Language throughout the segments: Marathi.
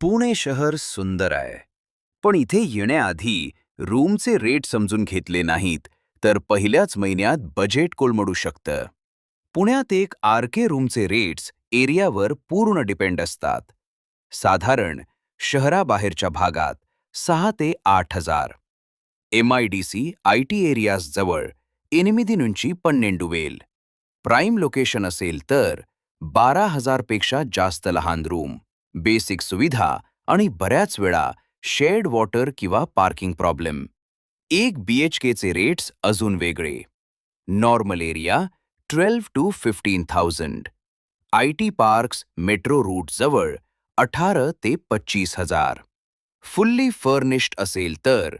पुणे शहर सुंदर आहे. पण इथे येण्याआधी रूमचे रेट समजून घेतले नाहीत तर पहिल्याच महिन्यात बजेट कोलमडू शकतं. पुण्यात एक आर के रूमचे रेट्स एरियावर पूर्ण डिपेंड असतात. साधारण शहराबाहेरच्या भागात सहा ते आठ हजार. M I D C I T areas जवळ एनिमिदी నుంచి पन्नेंडू वेल. प्राईम लोकेशन असेल तर बारा हजारपेक्षा जास्त लहान रूम. बेसिक सुविधा आणि बऱ्याच वेळा शेड वॉटर किंवा पार्किंग प्रॉब्लेम. एक बी एच केचे रेट्स अजून वेगळे. Normal area twelve to fifteen thousand. I T parks metro route जवळ ते पच्चीस हजार. फुल्ली फर्निश्ड असेल तर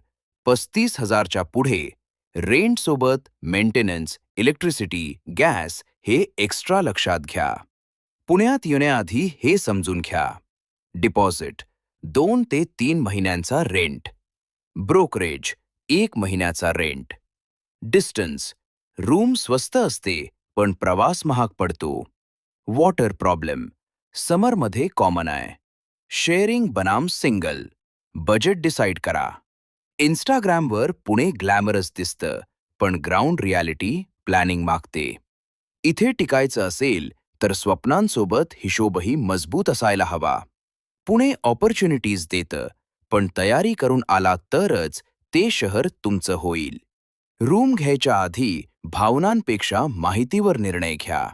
पस्तीस हजारच्या पुढे रेंटसोबत मेंटेनन्स इलेक्ट्रिसिटी गॅस हे एक्स्ट्रा लक्षात घ्या. पुण्यात येण्याआधी हे समजून घ्या. डिपॉझिट दोन ते तीन महिन्यांचा रेंट. ब्रोकरेज एक महिन्याचा रेंट. डिस्टन्स रूम स्वस्त असते पण प्रवास महाग पडतो. वॉटर प्रॉब्लेम समरमध्ये कॉमन आहे. शेअरिंग बनाम सिंगल बजेट डिसाईड करा. इंस्टाग्रामवर पुणे ग्लॅमरस दिसतं पण ग्राउंड रियालिटी प्लॅनिंग मागते. इथे टिकायचं असेल तर स्वप्नांसोबत हिशोबही मजबूत असायला हवा. पुणे ऑपॉर्च्युनिटीज देतं पण तयारी करून आला तरच ते शहर तुमचं होईल. रूम घ्यायच्या आधी भावनांपेक्षा माहितीवर निर्णय घ्या.